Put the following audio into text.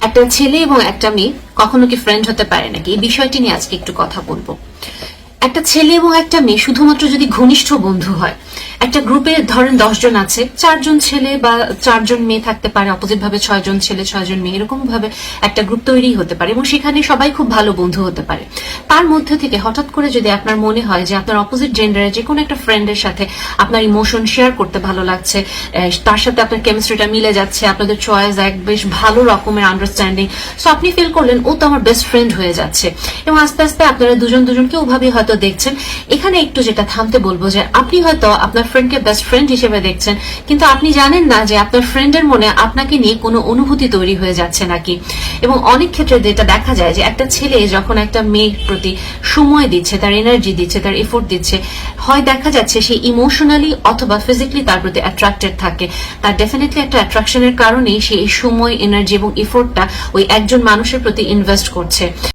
একটা ছেলে এবং একটা মেয়ে কখনো কি ফ্রেন্ড হতে পারে নাকি? এই বিষয়টি নিয়ে আজকে একটু কথা বলব। একটা ছেলে এবং একটা মেয়ে শুধুমাত্র যদি ঘনিষ্ঠ বন্ধু হয়। একটা গ্রুপে ধরেন দশজন আছে, চারজন ছেলে বা চারজন মেয়ে থাকতে পারে অপোজিট ভাবে ছয়জন ছেলে, ছয়জন মেয়ে, এরকম ভাবে একটা গ্রুপ তৈরি হতে পারে এবং সেখানে সবাই খুব ভালো বন্ধু হতে পারে। তার মধ্যে থেকে হঠাৎ করে যদি আপনার মনে হয় যে আপনার অপোজিট জেন্ডারের যে কোনো একটা ফ্রেন্ডের সাথে আপনার ইমোশন শেয়ার করতে ভালো লাগছে তার সাথে আপনার কেমিস্ট্রিটা মিলে যাচ্ছে, আপনাদের চয়েস এক বেশ ভালো রকমের আন্ডারস্ট্যান্ডিং সো আপনি ফিল করলেন, ও তো আমার বেস্ট ফ্রেন্ড হয়ে যাচ্ছে। এবং আস্তে আস্তে আপনারা দুজন দুজনকে ওভাবে হয়তো দেখছেন। এখানে একটু যেটা থামতে বলব যে আপনি হয়তো আপনার ফ্রেন্ডকে বেস্ট ফ্রেন্ড হিসেবে দেখছেন, কিন্তু আপনি জানেন না যে আপনার ফ্রেন্ডের মনে আপনাকে নিয়ে কোনো অনুভূতি তৈরি হয়ে যাচ্ছে নাকি। এবং অনেক ক্ষেত্রে যেটা দেখা যায় যে একটা ছেলে যখন একটা মেয়ের প্রতি সময় দিচ্ছে, তার এনার্জি দিচ্ছে, তার এফোর্ট দিচ্ছে, হয় দেখা যাচ্ছে সে ইমোশনালি অথবা ফিজিক্যালি তার প্রতি অ্যাট্রাক্টেড থাকে। তার ডেফিনেটলি একটা অ্যাট্রাকশনের কারণেই সে এই সময় এনার্জি এবং এফোর্টটা ওই একজন মানুষের প্রতি ইনভেস্ট করছে।